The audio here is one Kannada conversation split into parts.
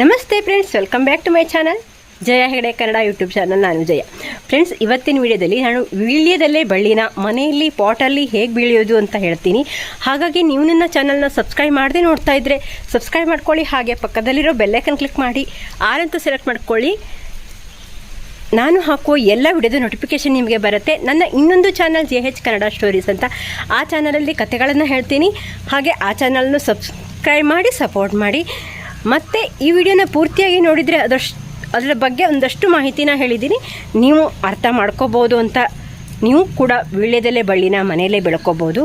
ನಮಸ್ತೆ friends welcome back to my channel Jaya Hegde Kannada YouTube channel ನಾನು ಜಯ. ಫ್ರೆಂಡ್ಸ್ ಇವತ್ತಿನ ವಿಡಿಯೋದಲ್ಲಿ ನಾನು ವೀಳ್ಯದಲ್ಲೇ ಬಳ್ಳಿನ ಮನೆಯಲ್ಲಿ ಪಾಟಲ್ಲಿ ಹೇಗೆ ಬೀಳಿಯೋದು ಅಂತ ಹೇಳ್ತೀನಿ. ಹಾಗಾಗಿ ನೀವು ನನ್ನ ಚಾನಲ್ನ ಸಬ್ಸ್ಕ್ರೈಬ್ ಮಾಡದೆ ನೋಡ್ತಾ ಇದ್ದರೆ ಸಬ್ಸ್ಕ್ರೈಬ್ ಮಾಡ್ಕೊಳ್ಳಿ, ಹಾಗೆ ಪಕ್ಕದಲ್ಲಿರೋ ಬೆಲ್ಲೈಕನ್ ಕ್ಲಿಕ್ ಮಾಡಿ ಆಲ್ ಅಂತ ಸೆಲೆಕ್ಟ್ ಮಾಡ್ಕೊಳ್ಳಿ. ನಾನು ಹಾಕುವ ಎಲ್ಲ ವಿಡಿಯೋದ ನೋಟಿಫಿಕೇಶನ್ ನಿಮಗೆ ಬರುತ್ತೆ. ನನ್ನ ಇನ್ನೊಂದು channel J H Kannada stories ಅಂತ. ಆ ಚಾನಲಲ್ಲಿ ಕಥೆಗಳನ್ನು ಹೇಳ್ತೀನಿ. ಹಾಗೆ ಆ ಚಾನಲ್ನು ಸಬ್ಸ್ಕ್ರೈಬ್ ಮಾಡಿ ಸಪೋರ್ಟ್ ಮಾಡಿ. ಮತ್ತು ಈ ವಿಡಿಯೋನ ಪೂರ್ತಿಯಾಗಿ ನೋಡಿದರೆ ಅದಷ್ಟು ಅದರ ಬಗ್ಗೆ ಒಂದಷ್ಟು ಮಾಹಿತಿನ ಹೇಳಿದ್ದೀನಿ. ನೀವು ಅರ್ಥ ಮಾಡ್ಕೋಬೋದು ಅಂತ ನೀವು ಕೂಡ ವೀಳ್ಯದಲ್ಲೇ ಬಳ್ಳಿನ ಮನೆಯಲ್ಲೇ ಬೆಳ್ಕೋಬೋದು.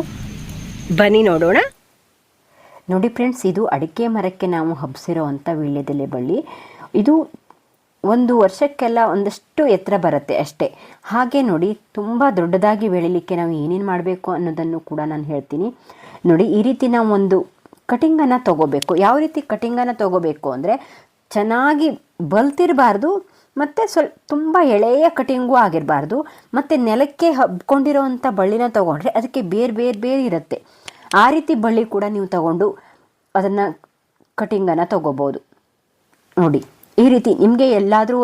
ಬನ್ನಿ ನೋಡೋಣ. ನೋಡಿ ಫ್ರೆಂಡ್ಸ್, ಇದು ಅಡಿಕೆ ಮರಕ್ಕೆ ನಾವು ಹಬ್ಸಿರೋ ಅಂಥ ವೀಳ್ಯದೆಲೆ ಬಳ್ಳಿ. ಇದು ಒಂದು ವರ್ಷಕ್ಕೆಲ್ಲ ಒಂದಷ್ಟು ಎತ್ತರ ಬರುತ್ತೆ ಅಷ್ಟೇ. ಹಾಗೆ ನೋಡಿ, ತುಂಬ ದೊಡ್ಡದಾಗಿ ಬೆಳೀಲಿಕ್ಕೆ ನಾವು ಏನೇನು ಮಾಡಬೇಕು ಅನ್ನೋದನ್ನು ಕೂಡ ನಾನು ಹೇಳ್ತೀನಿ. ನೋಡಿ, ಈ ರೀತಿ ನಾವು ಒಂದು ಕಟಿಂಗನ್ನು ತಗೋಬೇಕು. ಯಾವ ರೀತಿ ಕಟಿಂಗನ್ನು ತಗೋಬೇಕು ಅಂದರೆ ಚೆನ್ನಾಗಿ ಬಲ್ತಿರಬಾರ್ದು, ಮತ್ತು ಸ್ವಲ್ಪ ತುಂಬ ಎಳೆಯ ಕಟಿಂಗೂ ಆಗಿರಬಾರ್ದು, ಮತ್ತು ನೆಲಕ್ಕೆ ಹಬ್ಕೊಂಡಿರೋವಂಥ ಬಳ್ಳಿನ ತೊಗೊಂಡ್ರೆ ಅದಕ್ಕೆ ಬೇರೆ ಬೇರೆ ಬೇರೆ ಇರುತ್ತೆ. ಆ ರೀತಿ ಬಳ್ಳಿ ಕೂಡ ನೀವು ತಗೊಂಡು ಅದನ್ನು ಕಟಿಂಗನ್ನು ತಗೋಬೋದು. ನೋಡಿ, ಈ ರೀತಿ ನಿಮಗೆ ಎಲ್ಲಾದರೂ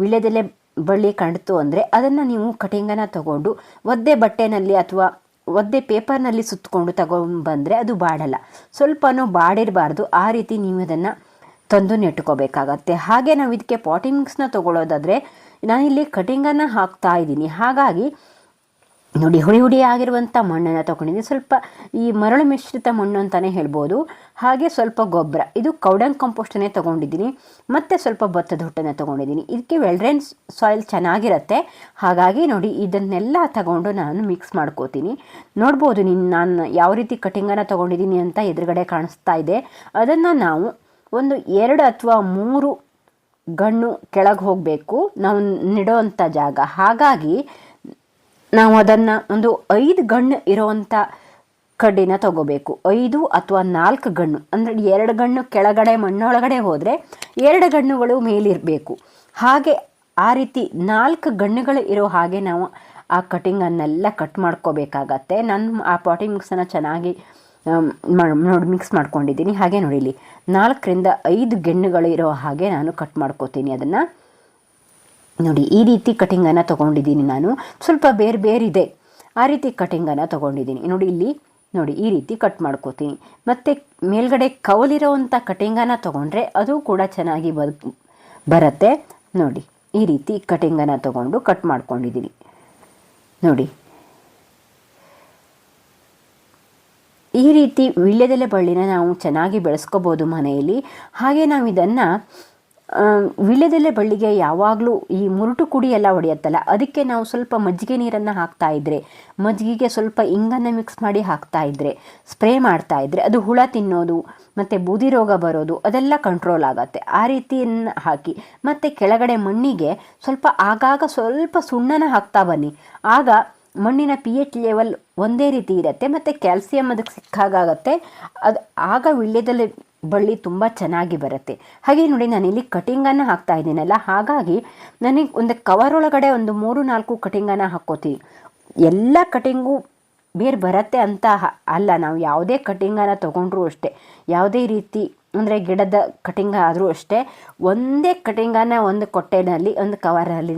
ವೀಳ್ಯದೆಲೆ ಬಳ್ಳಿ ಕಾಣ್ತು ಅಂದರೆ ಅದನ್ನು ನೀವು ಕಟಿಂಗನ್ನು ತಗೊಂಡು ಒದ್ದೆ ಬಟ್ಟೆನಲ್ಲಿ ಅಥವಾ ಒದ್ದೆ ಪೇಪರ್ನಲ್ಲಿ ಸುತ್ತಕೊಂಡು ತಗೊಂಡ್ಬಂದರೆ ಅದು ಬಾಡಲ್ಲ. ಸ್ವಲ್ಪನೂ ಬಾಡಿರಬಾರ್ದು. ಆ ರೀತಿ ನೀವು ಅದನ್ನು ತಂದು ನೆಟ್ಕೋಬೇಕಾಗತ್ತೆ ಹಾಗೆ ನಾವು ಇದಕ್ಕೆ ಪಾಟಿಂಗ್ಸ್ನ ತೊಗೊಳ್ಳೋದಾದರೆ ನಾನಿಲ್ಲಿ ಕಟಿಂಗನ್ನು ಹಾಕ್ತಾ ಇದ್ದೀನಿ. ಹಾಗಾಗಿ ನೋಡಿ, ಹುಡಿ ಹುಡಿ ಆಗಿರುವಂಥ ಮಣ್ಣನ್ನು ತೊಗೊಂಡಿದ್ದೀನಿ. ಸ್ವಲ್ಪ ಈ ಮರಳು ಮಿಶ್ರಿತ ಮಣ್ಣು ಅಂತಲೇ ಹೇಳ್ಬೋದು. ಹಾಗೆ ಸ್ವಲ್ಪ ಗೊಬ್ಬರ. ಇದು ಕೌಡಂಗ್ ಕಂಪೋಸ್ಟನ್ನೇ ತೊಗೊಂಡಿದ್ದೀನಿ. ಮತ್ತು ಸ್ವಲ್ಪ ಭತ್ತದ ಹುಟ್ಟನ್ನು ತೊಗೊಂಡಿದ್ದೀನಿ. ಇದಕ್ಕೆ ವೆಲ್ಡ್ರೈನ್ ಸಾಯಿಲ್ ಚೆನ್ನಾಗಿರುತ್ತೆ. ಹಾಗಾಗಿ ನೋಡಿ, ಇದನ್ನೆಲ್ಲ ತಗೊಂಡು ನಾನು ಮಿಕ್ಸ್ ಮಾಡ್ಕೋತೀನಿ. ನೋಡ್ಬೋದು ನೀನು, ನಾನು ಯಾವ ರೀತಿ ಕಟಿಂಗನ್ನು ತೊಗೊಂಡಿದ್ದೀನಿ ಅಂತ ಎದುರುಗಡೆ ಕಾಣಿಸ್ತಾ ಇದೆ. ಅದನ್ನು ನಾವು ಒಂದು ಎರಡು ಅಥವಾ ಮೂರು ಗಣ್ಣು ಕೆಳಗೆ ಹೋಗಬೇಕು. ನಾವು ನೆಡೋವಂಥ ಜಾಗ. ಹಾಗಾಗಿ ನಾವು ಅದನ್ನು ಒಂದು ಐದು ಗಣ್ಣು ಇರೋವಂಥ ಕಡ್ಡಿನ ತಗೋಬೇಕು. ಐದು ಅಥವಾ ನಾಲ್ಕು ಗಣ್ಣು ಅಂದರೆ ಎರಡು ಗಣ್ಣು ಕೆಳಗಡೆ ಮಣ್ಣೊಳಗಡೆ ಹೋದರೆ ಎರಡು ಗಣ್ಣುಗಳು ಮೇಲಿರಬೇಕು. ಹಾಗೆ ಆ ರೀತಿ ನಾಲ್ಕು ಗಣ್ಣುಗಳು ಇರೋ ಹಾಗೆ ನಾವು ಆ ಕಟಿಂಗನ್ನೆಲ್ಲ ಕಟ್ ಮಾಡ್ಕೋಬೇಕಾಗತ್ತೆ. ನಾನು ಆ ಪಾಟಿಂಗ್ ಮಿಕ್ಸನ್ನು ಚೆನ್ನಾಗಿ ನೋಡಿ ಮಿಕ್ಸ್ ಮಾಡ್ಕೊಂಡಿದ್ದೀನಿ. ಹಾಗೆ ನೋಡಿಲಿ ನಾಲ್ಕರಿಂದ ಐದು ಗೆಣ್ಣುಗಳು ಇರೋ ಹಾಗೆ ನಾನು ಕಟ್ ಮಾಡ್ಕೋತೀನಿ ಅದನ್ನು. ನೋಡಿ, ಈ ರೀತಿ ಕಟಿಂಗನ್ನು ತೊಗೊಂಡಿದ್ದೀನಿ ನಾನು. ಸ್ವಲ್ಪ ಬೇರೆ ಇದೆ ಆ ರೀತಿ ಕಟಿಂಗನ್ನು ತೊಗೊಂಡಿದ್ದೀನಿ. ನೋಡಿ, ಇಲ್ಲಿ ನೋಡಿ, ಈ ರೀತಿ ಕಟ್ ಮಾಡ್ಕೋತೀನಿ. ಮತ್ತು ಮೇಲ್ಗಡೆ ಕವಲಿರೋವಂಥ ಕಟಿಂಗನ್ನು ತೊಗೊಂಡ್ರೆ ಅದು ಕೂಡ ಚೆನ್ನಾಗಿ ಬ ಬರುತ್ತೆ. ನೋಡಿ, ಈ ರೀತಿ ಕಟಿಂಗನ್ನು ತೊಗೊಂಡು ಕಟ್ ಮಾಡ್ಕೊಂಡಿದ್ದೀನಿ. ನೋಡಿ. ಈ ರೀತಿ ವೀಳ್ಯದೆಲೆ ಬಳ್ಳಿನ ನಾವು ಚೆನ್ನಾಗಿ ಬೆಳೆಸ್ಕೋಬೋದು ಮನೆಯಲ್ಲಿ. ಹಾಗೆ ನಾವು ಇದನ್ನು ವೀಳ್ಯದೆಲೆ ಬಳ್ಳಿಗೆ ಯಾವಾಗಲೂ ಈ ಮುರುಟು ಕುಡಿ ಎಲ್ಲ ಹೊಡೆಯುತ್ತಲ್ಲ. ಅದಕ್ಕೆ ನಾವು ಸ್ವಲ್ಪ ಮಜ್ಜಿಗೆ ನೀರನ್ನು ಹಾಕ್ತಾ ಇದ್ದರೆ ಮಜ್ಜಿಗೆಗೆ ಸ್ವಲ್ಪ ಇಂಗನ್ನು ಮಿಕ್ಸ್ ಮಾಡಿ ಹಾಕ್ತಾ ಇದ್ದರೆ ಸ್ಪ್ರೇ ಮಾಡ್ತಾ ಇದ್ದರೆ ಅದು ಹುಳ ತಿನ್ನೋದು, ಮತ್ತು ಬೂದಿ ರೋಗ ಬರೋದು, ಅದೆಲ್ಲ ಕಂಟ್ರೋಲ್ ಆಗುತ್ತೆ. ಆ ರೀತಿಯನ್ನು ಹಾಕಿ, ಮತ್ತು ಕೆಳಗಡೆ ಮಣ್ಣಿಗೆ ಸ್ವಲ್ಪ ಆಗಾಗ ಸ್ವಲ್ಪ ಸುಣ್ಣನ ಹಾಕ್ತಾ ಬನ್ನಿ. ಆಗ ಮಣ್ಣಿನ ಪಿ ಎಚ್ ಲೆವೆಲ್ ಒಂದೇ ರೀತಿ ಇರುತ್ತೆ, ಮತ್ತು ಕ್ಯಾಲ್ಸಿಯಂ ಅದಕ್ಕೆ ಸಿಕ್ಕಾಗತ್ತೆ ಅದು ಆಗ ವೀಳ್ಯದೆಲೆ ಬಳ್ಳಿ ತುಂಬ ಚೆನ್ನಾಗಿ ಬರುತ್ತೆ. ಹಾಗೆ ನೋಡಿ ನಾನಿಲ್ಲಿ ಕಟಿಂಗನ್ನು ಹಾಕ್ತಾ ಇದ್ದೀನಲ್ಲ, ಹಾಗಾಗಿ ನನಗೆ ಒಂದು ಕವರ್ ಒಳಗಡೆ ಒಂದು ಮೂರು ನಾಲ್ಕು ಕಟಿಂಗನ್ನು ಹಾಕ್ಕೋತೀವಿ. ಎಲ್ಲ ಕಟಿಂಗು ಬೇರೆ ಬರುತ್ತೆ ಅಂತ ಅಲ್ಲ, ನಾವು ಯಾವುದೇ ಕಟಿಂಗನ್ನು ತೊಗೊಂಡ್ರೂ ಅಷ್ಟೇ. ಯಾವುದೇ ರೀತಿ ಅಂದರೆ ಗಿಡದ ಕಟಿಂಗ್ ಆದರೂ ಅಷ್ಟೇ, ಒಂದೇ ಕಟಿಂಗನ್ನು ಒಂದು ಕೊಟ್ಟೆನಲ್ಲಿ, ಒಂದು ಕವರಲ್ಲಿ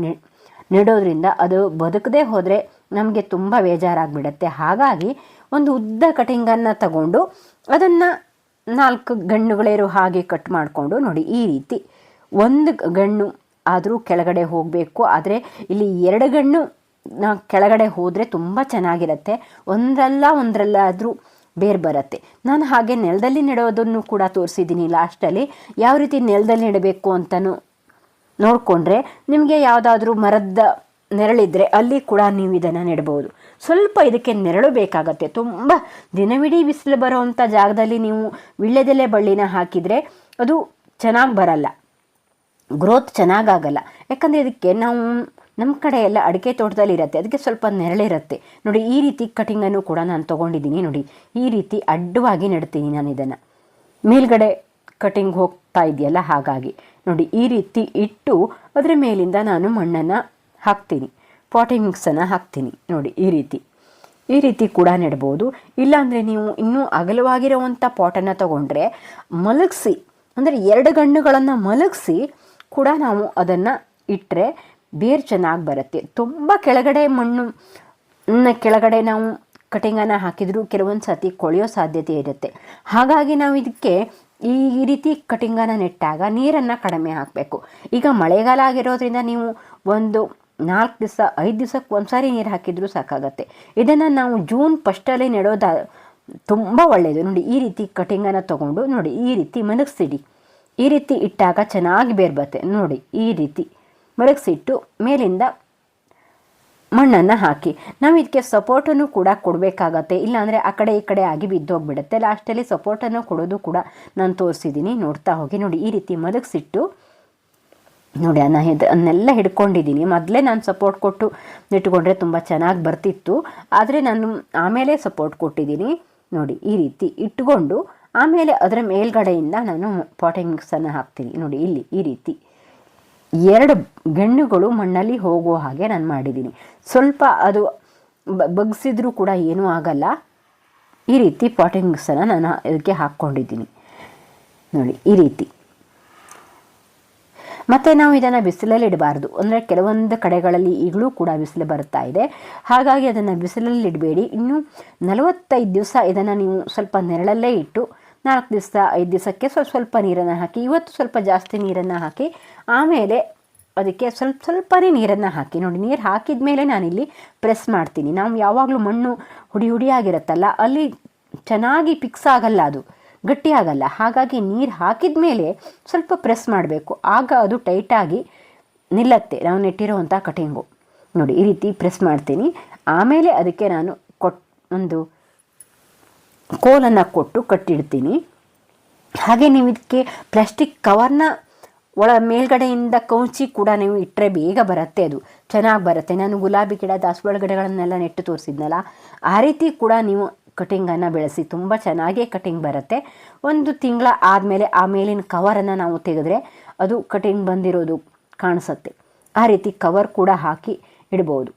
ನೆಡೋದ್ರಿಂದ ಅದು ಬದುಕದೇ ಹೋದರೆ ನಮಗೆ ತುಂಬ ಬೇಜಾರಾಗಿಬಿಡುತ್ತೆ. ಹಾಗಾಗಿ ಒಂದು ಉದ್ದ ಕಟಿಂಗನ್ನು ತಗೊಂಡು ಅದನ್ನು ನಾಲ್ಕು ಗಣ್ಣುಗಳಿರೋ ಹಾಗೆ ಕಟ್ ಮಾಡಿಕೊಂಡು ನೋಡಿ ಈ ರೀತಿ. ಒಂದು ಗಣ್ಣು ಆದರೂ ಕೆಳಗಡೆ ಹೋಗಬೇಕು. ಆದರೆ ಇಲ್ಲಿ ಎರಡು ಗಣ್ಣು ಕೆಳಗಡೆ ಹೋದರೆ ತುಂಬ ಚೆನ್ನಾಗಿರುತ್ತೆ. ಒಂದಲ್ಲ ಒಂದರಲ್ಲಾದರೂ ಬೇರೆ ಬರುತ್ತೆ. ನಾನು ಹಾಗೆ ನೆಲದಲ್ಲಿ ನೆಡೋದನ್ನು ಕೂಡ ತೋರಿಸಿದ್ದೀನಿ. ಲಾಸ್ಟಲ್ಲಿ ಯಾವ ರೀತಿ ನೆಲದಲ್ಲಿ ನೆಡಬೇಕು ಅಂತಲೂ ನೋಡಿಕೊಂಡ್ರೆ ನಿಮಗೆ ಯಾವುದಾದ್ರೂ ಮರದ ನೆರಳಿದ್ರೆ ಅಲ್ಲಿ ಕೂಡ ನೀವು ಇದನ್ನು ನೆಡ್ಬೋದು ಸ್ವಲ್ಪ ಇದಕ್ಕೆ ನೆರಳು ಬೇಕಾಗತ್ತೆ. ತುಂಬ ದಿನವಿಡೀ ಬಿಸಿಲು ಬರೋವಂಥ ಜಾಗದಲ್ಲಿ ನೀವು ವಿಳ್ಯದೆಲೆ ಬಳ್ಳಿನ ಹಾಕಿದರೆ ಅದು ಚೆನ್ನಾಗಿ ಬರಲ್ಲ. ಗ್ರೋತ್ ಚೆನ್ನಾಗಾಗಲ್ಲ. ಯಾಕಂದರೆ ಇದಕ್ಕೆ ನಾವು ನಮ್ಮ ಕಡೆ ಎಲ್ಲ ಅಡಿಕೆ ತೋಟದಲ್ಲಿ ಇರುತ್ತೆ. ಅದಕ್ಕೆ ಸ್ವಲ್ಪ ನೆರಳಿರುತ್ತೆ ನೋಡಿ, ಈ ರೀತಿ ಕಟಿಂಗನ್ನು ಕೂಡ ನಾನು ತೊಗೊಂಡಿದ್ದೀನಿ ನೋಡಿ. ಈ ರೀತಿ ಅಡ್ಡವಾಗಿ ನೆಡ್ತೀನಿ ನಾನು ಇದನ್ನು. ಮೇಲ್ಗಡೆ ಕಟಿಂಗ್ ಹೋಗ್ತಾ ಇದೆಯಲ್ಲ ಹಾಗಾಗಿ. ನೋಡಿ, ಈ ರೀತಿ ಇಟ್ಟು ಅದರ ಮೇಲಿಂದ ನಾನು ಮಣ್ಣನ್ನು ಹಾಕ್ತೀನಿ. ಪಾಟಿಂಗ್ ಮಿಕ್ಸನ್ನು ಹಾಕ್ತೀನಿ. ನೋಡಿ, ಈ ರೀತಿ. ಈ ರೀತಿ ಕೂಡ ನೆಡ್ಬೋದು. ಇಲ್ಲಾಂದರೆ ನೀವು ಇನ್ನೂ ಅಗಲವಾಗಿರುವಂಥ ಪಾಟನ್ನು ತಗೊಂಡ್ರೆ ಮಲಗಿಸಿ, ಅಂದರೆ ಎರಡು ಗಣ್ಣುಗಳನ್ನು ಮಲಗಿಸಿ ಕೂಡ ನಾವು ಅದನ್ನು ಇಟ್ಟರೆ ಬೇರು ಚೆನ್ನಾಗಿ ಬರುತ್ತೆ. ತುಂಬ ಕೆಳಗಡೆ ಮಣ್ಣು ಕೆಳಗಡೆ ನಾವು ಕಟಿಂಗನ್ನು ಹಾಕಿದರೂ ಕೆಲವೊಂದು ಸತಿ ಕೊಳೆಯೋ ಸಾಧ್ಯತೆ ಇರುತ್ತೆ. ಹಾಗಾಗಿ ನಾವು ಇದಕ್ಕೆ ಈ ಈ ರೀತಿ ಕಟಿಂಗನ್ನು ನೆಟ್ಟಾಗ ನೀರನ್ನು ಕಡಿಮೆ ಹಾಕಬೇಕು. ಈಗ ಮಳೆಗಾಲ ಆಗಿರೋದ್ರಿಂದ ನೀವು ಒಂದು ನಾಲ್ಕು ದಿವಸ, ಐದು ದಿವಸಕ್ಕೆ ಒಂದು ಸಾರಿ ನೀರು ಹಾಕಿದರೂ ಸಾಕಾಗತ್ತೆ. ಇದನ್ನು ನಾವು ಜೂನ್ ಫಸ್ಟಲ್ಲೇ ನೆಡೋದ ತುಂಬ ಒಳ್ಳೆಯದು ನೋಡಿ, ಈ ರೀತಿ ಕಟಿಂಗನ್ನು ತೊಗೊಂಡು ನೋಡಿ, ಈ ರೀತಿ ಮಲಗಿಸಿಡಿ. ಈ ರೀತಿ ಇಟ್ಟಾಗ ಚೆನ್ನಾಗಿ ಬೇರ್ಬತ್ತೆ. ನೋಡಿ, ಈ ರೀತಿ ಮಲಗಿಸಿಟ್ಟು ಮೇಲಿಂದ ಮಣ್ಣನ್ನು ಹಾಕಿ. ನಾವು ಇದಕ್ಕೆ ಸಪೋರ್ಟನ್ನು ಕೂಡ ಕೊಡಬೇಕಾಗತ್ತೆ. ಇಲ್ಲಾಂದರೆ ಆ ಕಡೆ ಈ ಕಡೆ ಆಗಿ ಬಿದ್ದೋಗ್ಬಿಡುತ್ತೆ. ಲಾಸ್ಟಲ್ಲಿ ಸಪೋರ್ಟನ್ನು ಕೊಡೋದು ಕೂಡ ನಾನು ತೋರಿಸಿದ್ದೀನಿ ನೋಡ್ತಾ ಹೋಗಿ. ನೋಡಿ, ಈ ರೀತಿ ಮಲಗಿಸಿಟ್ಟು ನೋಡಿ ಅನ್ನ ಇದು ಅದನ್ನೆಲ್ಲ ಹಿಡ್ಕೊಂಡಿದ್ದೀನಿ. ಮೊದಲೇ ನಾನು ಸಪೋರ್ಟ್ ಕೊಟ್ಟು ಇಟ್ಕೊಂಡ್ರೆ ತುಂಬ ಚೆನ್ನಾಗಿ ಬರ್ತಿತ್ತು. ಆದರೆ ನಾನು ಆಮೇಲೆ ಸಪೋರ್ಟ್ ಕೊಟ್ಟಿದ್ದೀನಿ. ನೋಡಿ, ಈ ರೀತಿ ಇಟ್ಕೊಂಡು ಆಮೇಲೆ ಅದರ ಮೇಲ್ಗಡೆಯಿಂದ ನಾನು ಪಾಟಿಂಗ್ ಮಿಕ್ಸನ್ನು ಹಾಕ್ತೀನಿ. ನೋಡಿ, ಇಲ್ಲಿ ಈ ರೀತಿ. ಎರಡು ಗೆಣ್ಣುಗಳು ಮಣ್ಣಲ್ಲಿ ಹೋಗುವ ಹಾಗೆ ನಾನು ಮಾಡಿದ್ದೀನಿ. ಸ್ವಲ್ಪ ಅದು ಬಗ್ಸಿದ್ರೂ ಕೂಡ ಏನೂ ಆಗಲ್ಲ. ಈ ರೀತಿ ಪಾಟಿಂಗ್ ಮಿಕ್ಸನ್ನು ನಾನು ಇದಕ್ಕೆ ಹಾಕ್ಕೊಂಡಿದ್ದೀನಿ. ನೋಡಿ, ಈ ರೀತಿ. ಮತ್ತು ನಾವು ಇದನ್ನು ಬಿಸಿಲಲ್ಲಿ ಇಡಬಾರ್ದು. ಅಂದರೆ ಕೆಲವೊಂದು ಕಡೆಗಳಲ್ಲಿ ಈಗಲೂ ಕೂಡ ಬಿಸಿಲು ಬರ್ತಾ ಇದೆ. ಹಾಗಾಗಿ ಅದನ್ನು ಬಿಸಿಲಲ್ಲಿ ಇಡಬೇಡಿ. ಇನ್ನು ನಲವತ್ತೈದು ದಿವಸ ಇದನ್ನು ನೀವು ಸ್ವಲ್ಪ ನೆರಳಲ್ಲೇ ಇಟ್ಟು ನಾಲ್ಕು ದಿವಸ, ಐದು ದಿವಸಕ್ಕೆ ಸ್ವಲ್ಪ ಸ್ವಲ್ಪ ನೀರನ್ನು ಹಾಕಿ, ಇವತ್ತು ಸ್ವಲ್ಪ ಜಾಸ್ತಿ ನೀರನ್ನು ಹಾಕಿ, ಆಮೇಲೆ ಅದಕ್ಕೆ ಸ್ವಲ್ಪ ಸ್ವಲ್ಪನೇ ನೀರನ್ನು ಹಾಕಿ, ನೋಡಿ ನೀರು ಹಾಕಿದ ಮೇಲೆ ನಾನಿಲ್ಲಿ ಪ್ರೆಸ್ ಮಾಡ್ತೀನಿ. ನಾವು ಯಾವಾಗಲೂ ಮಣ್ಣು ಹುಡಿ ಹುಡಿಯಾಗಿರುತ್ತಲ್ಲ, ಅಲ್ಲಿ ಚೆನ್ನಾಗಿ ಫಿಕ್ಸ್ ಆಗಲ್ಲ ಅದು. ಗಟ್ಟಿ ಆಗಲ್ಲ ಹಾಗಾಗಿ ನೀರು ಹಾಕಿದ ಮೇಲೆ ಸ್ವಲ್ಪ ಪ್ರೆಸ್ ಮಾಡಬೇಕು. ಆಗ ಅದು ಟೈಟಾಗಿ ನಿಲ್ಲತ್ತೆ. ನಾವು ನೆಟ್ಟಿರುವಂಥ ಕಟಿಂಗು. ನೋಡಿ, ಈ ರೀತಿ ಪ್ರೆಸ್ ಮಾಡ್ತೀನಿ. ಆಮೇಲೆ ಅದಕ್ಕೆ ನಾನು ಕೊಟ್ ಒಂದು ಕೋಲನ್ನು ಕೊಟ್ಟು ಕಟ್ಟಿಡ್ತೀನಿ. ಹಾಗೆ ನೀವು ಇದಕ್ಕೆ ಪ್ಲಾಸ್ಟಿಕ್ ಕವರ್ನ ಒಳ ಮೇಲ್ಗಡೆಯಿಂದ ಕೌಚಿ ಕೂಡ ನೀವು ಇಟ್ಟರೆ ಬೇಗ ಬರುತ್ತೆ ಅದು. ಚೆನ್ನಾಗಿ ಬರುತ್ತೆ. ನಾನು ಗುಲಾಬಿ ಗಿಡ ದಾಸವಾಳ ಗಿಡಗಳನ್ನೆಲ್ಲ ನೆಟ್ಟು ತೋರಿಸಿದ್ನಲ್ಲ, ಆ ರೀತಿ ಕೂಡ ನೀವು ಕಟಿಂಗನ್ನು ಬೆಳೆಸಿ ತುಂಬ ಚೆನ್ನಾಗೇ ಕಟಿಂಗ್ ಬರುತ್ತೆ. ಒಂದು ತಿಂಗಳ ಆದಮೇಲೆ ಆ ಮೇಲಿನ ಕವರನ್ನು ನಾವು ತೆಗೆದ್ರೆ ಅದು ಕಟಿಂಗ್ ಬಂದಿರೋದು ಕಾಣಿಸುತ್ತೆ. ಆ ರೀತಿ ಕವರ್ ಕೂಡ ಹಾಕಿ ಇಡ್ಬೋದು.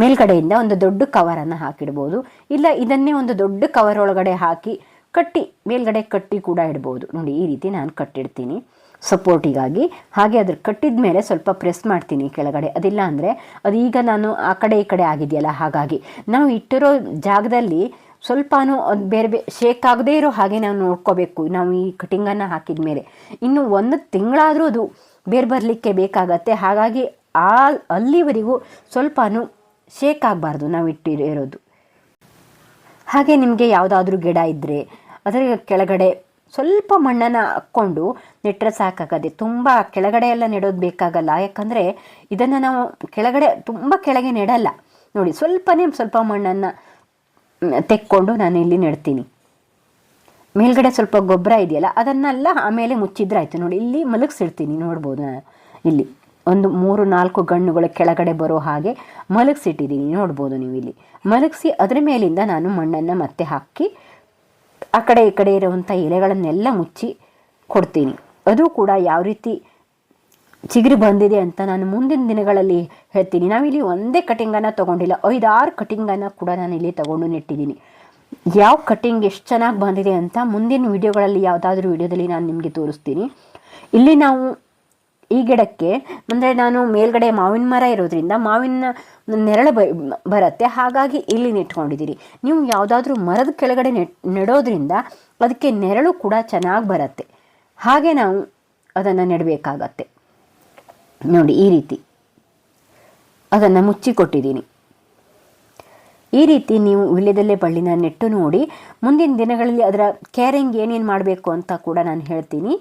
ಮೇಲ್ಗಡೆಯಿಂದ ಒಂದು ದೊಡ್ಡ ಕವರನ್ನು ಹಾಕಿಡ್ಬೋದು. ಇಲ್ಲ ಇದನ್ನೇ ಒಂದು ದೊಡ್ಡ ಕವರ್ ಒಳಗಡೆ ಹಾಕಿ ಕಟ್ಟಿ, ಮೇಲ್ಗಡೆ ಕಟ್ಟಿ ಕೂಡ ಇಡ್ಬೋದು. ನೋಡಿ, ಈ ರೀತಿ ನಾನು ಕಟ್ಟಿಡ್ತೀನಿ. ಸಪೋರ್ಟಿಗಾಗಿ. ಹಾಗೆ ಅದ್ರ ಕಟ್ಟಿದ ಮೇಲೆ ಸ್ವಲ್ಪ ಪ್ರೆಸ್ ಮಾಡ್ತೀನಿ ಕೆಳಗಡೆ. ಅದಿಲ್ಲ ಅಂದರೆ ಅದು ಈಗ ನಾನು ಆ ಕಡೆ ಈ ಕಡೆ ಆಗಿದೆಯಲ್ಲ, ಹಾಗಾಗಿ. ನಾವು ಇಟ್ಟಿರೋ ಜಾಗದಲ್ಲಿ ಸ್ವಲ್ಪನೂ ಅದು ಬೇರೆ ಬೇರೆ ಶೇಕ್ ಆಗದೇ ಇರೋ ಹಾಗೆ ನಾವು ನೋಡ್ಕೋಬೇಕು. ನಾವು ಈ ಕಟಿಂಗನ್ನು ಹಾಕಿದ ಮೇಲೆ. ಇನ್ನು ಒಂದು ತಿಂಗಳಾದರೂ ಅದು ಬೇರೆ ಬರಲಿಕ್ಕೆ ಬೇಕಾಗತ್ತೆ. ಹಾಗಾಗಿ ಆ ಅಲ್ಲಿವರೆಗೂ ಸ್ವಲ್ಪನೂ ಶೇಕ್ ಆಗಬಾರ್ದು ನಾವು ಇಟ್ಟಿರೋದು. ಹಾಗೆ ನಿಮಗೆ ಯಾವುದಾದ್ರೂ ಗಿಡ ಇದ್ದರೆ ಅದರ ಕೆಳಗಡೆ ಸ್ವಲ್ಪ ಮಣ್ಣನ್ನು ಹಾಕ್ಕೊಂಡು ನೆಟ್ಟರೆ ಸಾಕಾಗದೆ ತುಂಬ ಕೆಳಗಡೆ ಎಲ್ಲ ನೆಡೋದು ಬೇಕಾಗಲ್ಲ. ಯಾಕಂದರೆ ಇದನ್ನು ನಾವು ಕೆಳಗಡೆ ತುಂಬ ಕೆಳಗೆ ನೆಡಲ್ಲ. ನೋಡಿ, ಸ್ವಲ್ಪನೇ ಸ್ವಲ್ಪ ಮಣ್ಣನ್ನು ತೆಕ್ಕೊಂಡು ನಾನು ಇಲ್ಲಿ ನೆಡ್ತೀನಿ. ಮೇಲ್ಗಡೆ ಸ್ವಲ್ಪ ಗೊಬ್ಬರ ಇದೆಯಲ್ಲ, ಅದನ್ನೆಲ್ಲ ಆಮೇಲೆ ಮುಚ್ಚಿದ್ರೆ ಆಯಿತು. ನೋಡಿ, ಇಲ್ಲಿ ಮಲಗಿಸಿಡ್ತೀನಿ, ನೋಡ್ಬೋದು ನಾನು. ಇಲ್ಲಿ ಒಂದು ಮೂರು ನಾಲ್ಕು ಗಣ್ಣುಗಳು ಕೆಳಗಡೆ ಬರೋ ಹಾಗೆ ಮಲಗಿಸಿಟ್ಟಿದ್ದೀನಿ, ನೋಡ್ಬೋದು ನೀವು ಇಲ್ಲಿ. ಮಲಗಿಸಿ ಅದರ ಮೇಲಿಂದ ನಾನು ಮಣ್ಣನ್ನು ಮತ್ತೆ ಹಾಕಿ ಆ ಕಡೆ ಈ ಕಡೆ ಇರುವಂಥ ಎಲೆಗಳನ್ನೆಲ್ಲ ಮುಚ್ಚಿ ಕೊಡ್ತೀನಿ. ಅದು ಕೂಡ ಯಾವ ರೀತಿ ಚಿಗುರು ಬಂದಿದೆ ಅಂತ ನಾನು ಮುಂದಿನ ದಿನಗಳಲ್ಲಿ ಹೇಳ್ತೀನಿ. ನಾವಿಲ್ಲಿ ಒಂದೇ ಕಟಿಂಗನ್ನು ತೊಗೊಂಡಿಲ್ಲ. ಐದಾರು ಕಟಿಂಗನ್ನು ಕೂಡ ನಾನು ಇಲ್ಲಿ ತೊಗೊಂಡು ನೆಟ್ಟಿದ್ದೀನಿ. ಯಾವ ಕಟಿಂಗ್ ಎಷ್ಟು ಚೆನ್ನಾಗಿ ಬಂದಿದೆ ಅಂತ ಮುಂದಿನ ವಿಡಿಯೋಗಳಲ್ಲಿ ಯಾವುದಾದ್ರೂ ವಿಡಿಯೋದಲ್ಲಿ ನಾನು ನಿಮಗೆ ತೋರಿಸ್ತೀನಿ. ಇಲ್ಲಿ ನಾವು ಈ ಗಿಡಕ್ಕೆ, ಅಂದರೆ ನಾನು ಮೇಲ್ಗಡೆ ಮಾವಿನ ಮರ ಇರೋದ್ರಿಂದ ಮಾವಿನ ನೆರಳು ಬರುತ್ತೆ. ಹಾಗಾಗಿ ಇಲ್ಲಿ ನೆಟ್ಕೊಂಡಿದ್ದೀರಿ. ನೀವು ಯಾವುದಾದ್ರೂ ಮರದ ಕೆಳಗಡೆ ನೆಟ್, ನೆಡೋದ್ರಿಂದ ಅದಕ್ಕೆ ನೆರಳು ಕೂಡ ಚೆನ್ನಾಗಿ ಬರುತ್ತೆ. ಹಾಗೆ ನಾವು ಅದನ್ನು ನೆಡಬೇಕಾಗತ್ತೆ. ನೋಡಿ, ಈ ರೀತಿ. ಅದನ್ನು ಮುಚ್ಚಿಕೊಟ್ಟಿದ್ದೀನಿ. ಈ ರೀತಿ ನೀವು ವಿಳ್ಯದಲ್ಲೇ ಬಳ್ಳಿನ ನೆಟ್ಟು ನೋಡಿ. ಮುಂದಿನ ದಿನಗಳಲ್ಲಿ ಅದರ ಕೇರಿಂಗ್ ಏನೇನು ಮಾಡಬೇಕು ಅಂತ ಕೂಡ ನಾನು ಹೇಳ್ತೀನಿ.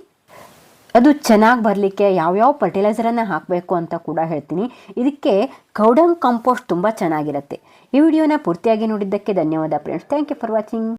ಅದು ಚೆನ್ನಾಗಿ ಬರಲಿಕ್ಕೆ ಯಾವ್ಯಾವ ಫರ್ಟಿಲೈಸರನ್ನು ಹಾಕಬೇಕು ಅಂತ ಕೂಡ ಹೇಳ್ತೀನಿ. ಇದಕ್ಕೆ ಕೌಡಂಗ್ ಕಾಂಪೋಸ್ಟ್ ತುಂಬ ಚೆನ್ನಾಗಿರುತ್ತೆ. ಈ ವಿಡಿಯೋನ ಪೂರ್ತಿಯಾಗಿ ನೋಡಿದ್ದಕ್ಕೆ ಧನ್ಯವಾದ friends thank you for watching